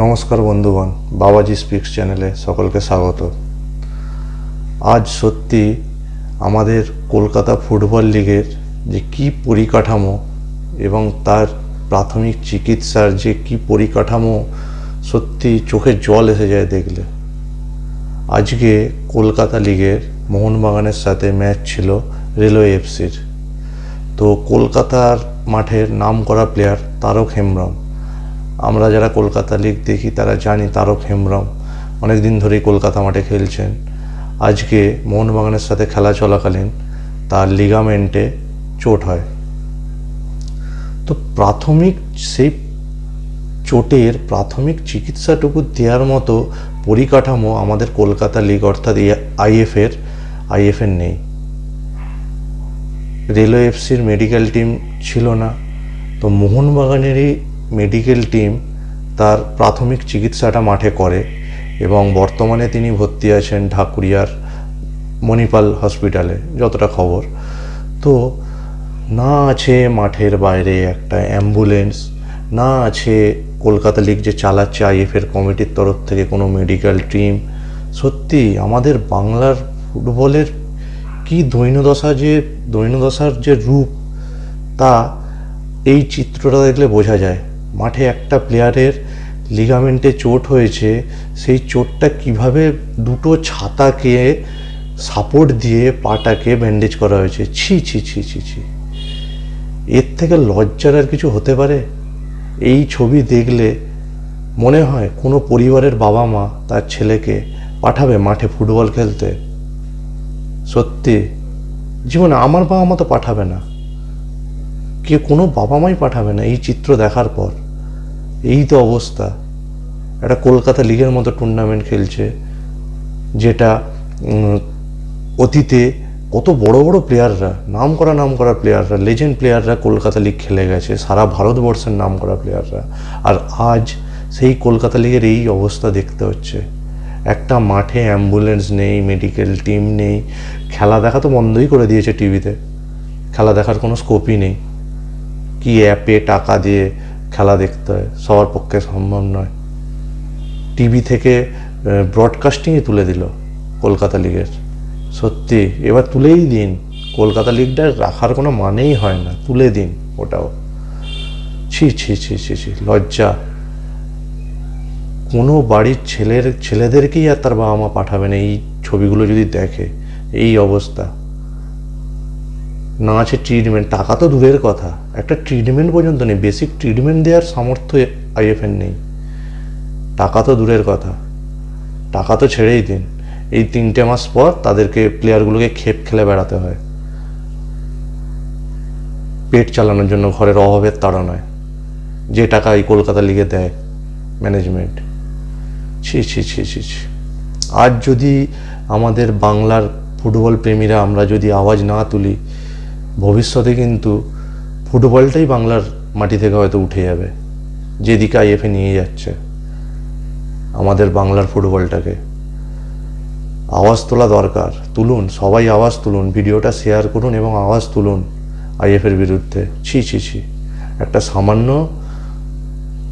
নমস্কার বন্ধুগণ, বাবাজি স্পিক্স চ্যানেলে সকলকে স্বাগত। আজ সত্যি আমাদের কলকাতা ফুটবল লিগের যে কি পরিকাঠামো এবং তার প্রাথমিক চিকিৎসার যে কি পরিকাঠামো সত্যি চোখে জল এসে যায় দেখলে। আজকে কলকাতা লিগের মোহনবাগানের সাথে ম্যাচ ছিল রেলওয়ে এফসির। তো কলকাতার মাঠের নাম করা প্লেয়ার তারক হেমব্রম। আমরা যারা কলকাতা লিগ দেখি, তারা জানি তারক হেমব্রম। অনেক দিন ধরেই কলকাতা মাঠে খেলছেন। আজকে মোহনবাগানের সাথে খেলা চলাকালীন তার লিগামেন্টে চোট হয়। তো প্রাথমিক সেই চোটের প্রাথমিক চিকিৎসাটুকু দেওয়ার মতো পরিকাঠামো আমাদের কলকাতা লিগ অর্থাৎ আইএফের আইএফের নেই। রেলওয়ে এফসির মেডিকেল টিম ছিল না। তো মোহনবাগানেরই মেডিকেল টিম তার প্রাথমিক চিকিৎসাটা মাঠে করে এবং বর্তমানে তিনি ভর্তি আছেন ঢাকুরিয়ার মণিপাল হসপিটালে, যতটা খবর। তো না আছে মাঠের বাইরে একটা অ্যাম্বুলেন্স, না আছে কলকাতা লিগ যে চালাচ্ছে আইএফের কমিটির তরফ থেকে কোনো মেডিকেল টিম সত্যি আমাদের বাংলার ফুটবলের কি দৈন্যদশা যে, দৈন্যদশার যে রূপ, তা এই চিত্রটা দেখলে বোঝা যায়। মাঠে একটা প্লেয়ারের লিগামেন্টে চোট হয়েছে, সেই চোটটা কীভাবে দুটো ছাতাকে সাপোর্ট দিয়ে পাটাকে ব্যান্ডেজ করা হয়েছে? ছি ছি ছি ছি ছি। এর থেকে লজ্জার আর কিছু হতে পারে? এই ছবি দেখলে মনে হয় কোনো পরিবারের বাবা মা তার ছেলেকে পাঠাবে মাঠে ফুটবল খেলতে। সত্যি, জীবনে আমার বাবা মা তো পাঠাবে না। কে কোনো বাবা মাই পাঠাবে না এই চিত্র দেখার পর। এই তো অবস্থা। একটা কলকাতা লিগের মতো টুর্নামেন্ট খেলছে, যেটা অতীতে কত বড় বড় প্লেয়াররা নাম করা নাম করা প্লেয়াররা লেজেন্ড প্লেয়াররা কলকাতা লিগ খেলে গেছে, সারা ভারতবর্ষের নাম করা প্লেয়াররা আর আজ সেই কলকাতা লিগের এই অবস্থা দেখতে হচ্ছে। একটা মাঠে অ্যাম্বুলেন্স নেই মেডিকেল টিম নেই, খেলা দেখা তো বন্ধই করে দিয়েছে টিভিতে খেলা দেখার কোনো স্কোপই নেই। কি অ্যাপে টাকা দিয়ে খেলা দেখতে হয়, সবার পক্ষে সম্ভব নয়। টিভি থেকে ব্রডকাস্টিংয়ে তুলে দিল কলকাতা লিগের। সত্যি, এবার তুলেই দিন। কলকাতা লিগটা রাখার কোনো মানেই হয় না, তুলে দিন ওটাও। ছি ছি ছি ছি ছি, লজ্জা। কোনো বাড়ির ছেলের, ছেলেদেরকেই আর তার বাবা মা পাঠাবে না। এই ছবিগুলো যদি দেখে, এই অবস্থা। না আছে ট্রিটমেন্ট টাকা তো দূরের কথা। একটা ট্রিটমেন্ট পর্যন্ত নেই বেসিক ট্রিটমেন্ট দেওয়ার সামর্থ্য আইএফএন নেই। টাকা তো দূরের কথা। টাকা তো ছেড়েই দিন। এই তিনটে মাস পর তাদেরকে প্লেয়ারগুলোকে খেপ খেলে বেড়াতে হয়। পেট চালানোর জন্য ঘরের অভাবের তাড়া নয় যে টাকা এই কলকাতা লিগে দেয় ম্যানেজমেন্ট ছি ছি ছি ছি ছি। আজ যদি আমাদের বাংলার ফুটবল প্রেমীরা আমরা যদি আওয়াজ না তুলি ভবিষ্যতে কিন্তু ফুটবলটাই বাংলার মাটি থেকে হয়তো উঠে যাবে। যেদিকে আইএফএ নিয়ে যাচ্ছে, আমাদের বাংলার ফুটবলটাকে। আওয়াজ তোলা দরকার, তুলুন, সবাই আওয়াজ তুলুন, ভিডিওটা শেয়ার করুন এবং আওয়াজ তুলুন আইএফের বিরুদ্ধে। ছি ছি ছি। একটা সামান্য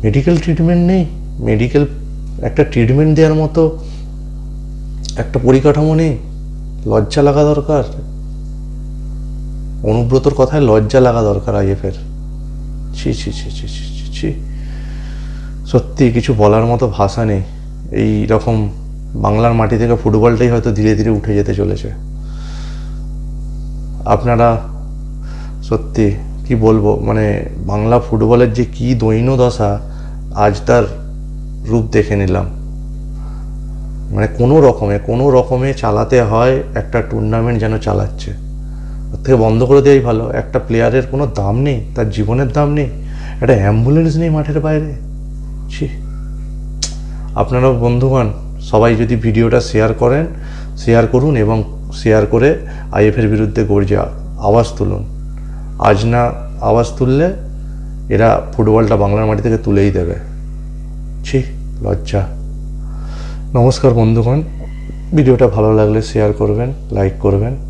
মেডিকেল ট্রিটমেন্ট নেই মেডিকেল একটা ট্রিটমেন্ট দেওয়ার মতো একটা পরিকাঠামো নেই। লজ্জা লাগা দরকার। অনুব্রতর কথায় লজ্জা লাগা দরকার আইএফের। ছি ছি ছি ছি ছি ছি ছি। সত্যি কিছু বলার মতো ভাষা নেই। এই রকম বাংলার মাটি থেকে ফুটবলটাই হয়তো ধীরে ধীরে উঠে যেতে চলেছে। আপনারা সত্যি কি বলব? মানে বাংলা ফুটবলের যে কি দৈন্য দশা আজ তার রূপ দেখে নিলাম। মানে কোনো রকমে কোনো রকমে চালাতে হয় একটা টুর্নামেন্ট যেন চালাচ্ছে। ওর থেকে বন্ধ করে দেওয়াই ভালো। একটা প্লেয়ারের কোনো দাম নেই, তার জীবনের দাম নেই, একটা অ্যাম্বুলেন্স নেই মাঠের বাইরে। ছি। আপনারা বন্ধুগণ, সবাই যদি ভিডিওটা শেয়ার করেন শেয়ার করুন এবং শেয়ার করে আইএফের বিরুদ্ধে গর্জে আওয়াজ তুলুন। আজ না আওয়াজ তুললে এরা ফুটবলটা বাংলার মাটি থেকে তুলেই দেবে। ছি, লজ্জা। নমস্কার বন্ধুগণ। ভিডিওটা ভালো লাগলে শেয়ার করবেন লাইক করবেন।